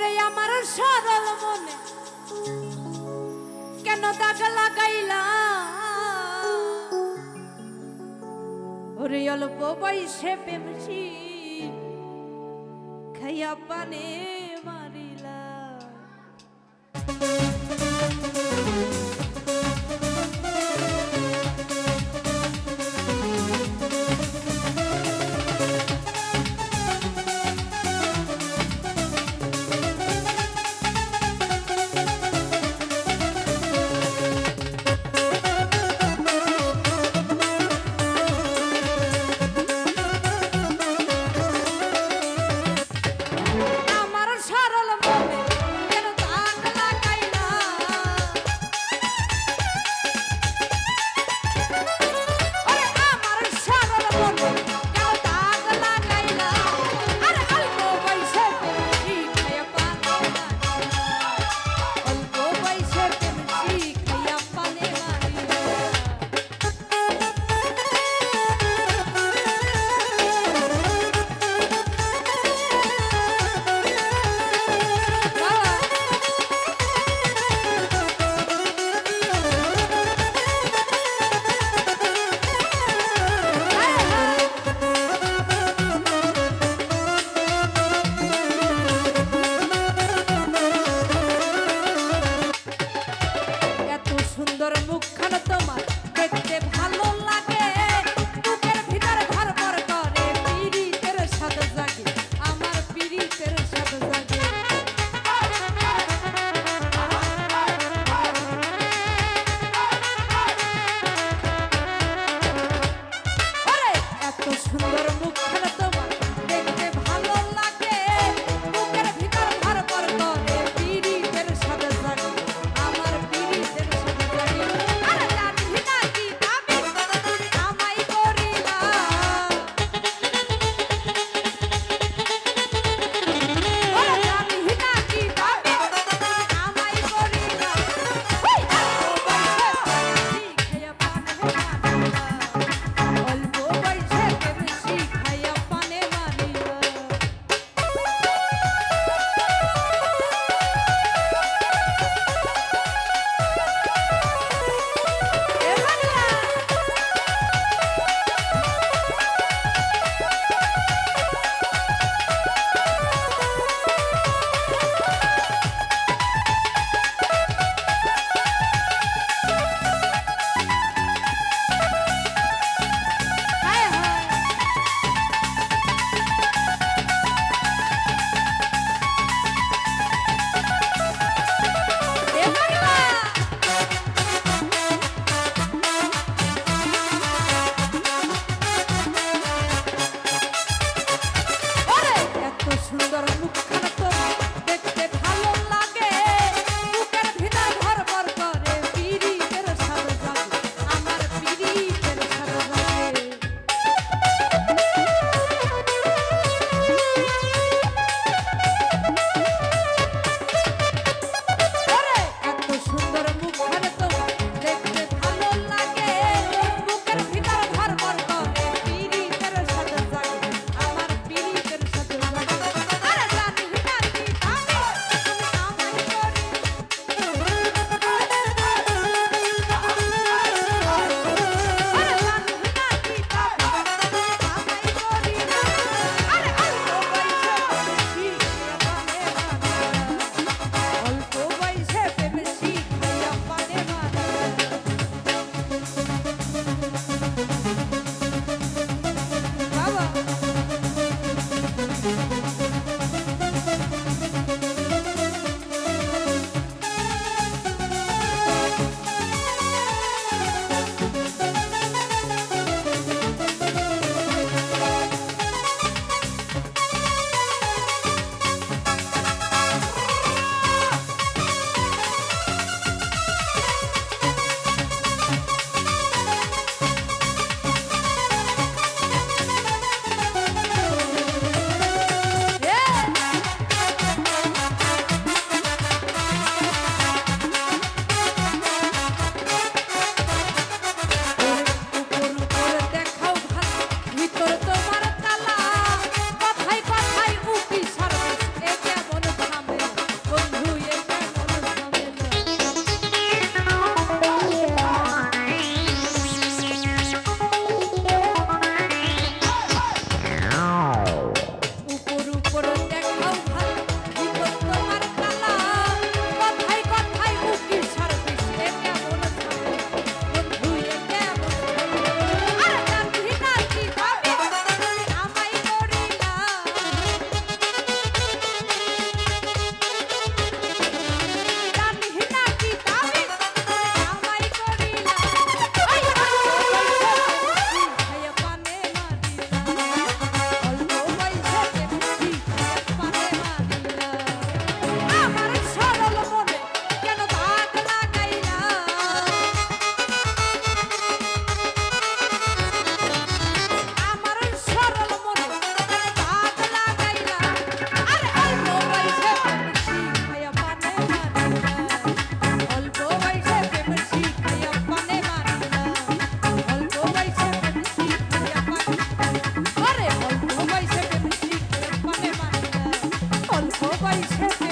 ওরে আমার সরল মনে। কেন দাগ লাগাইলা? ওরে অল্প বয়সে পেমছি খাইয়া পানে মারিলা। মুখখানা তোমার দেখতে Christmas. পাইছে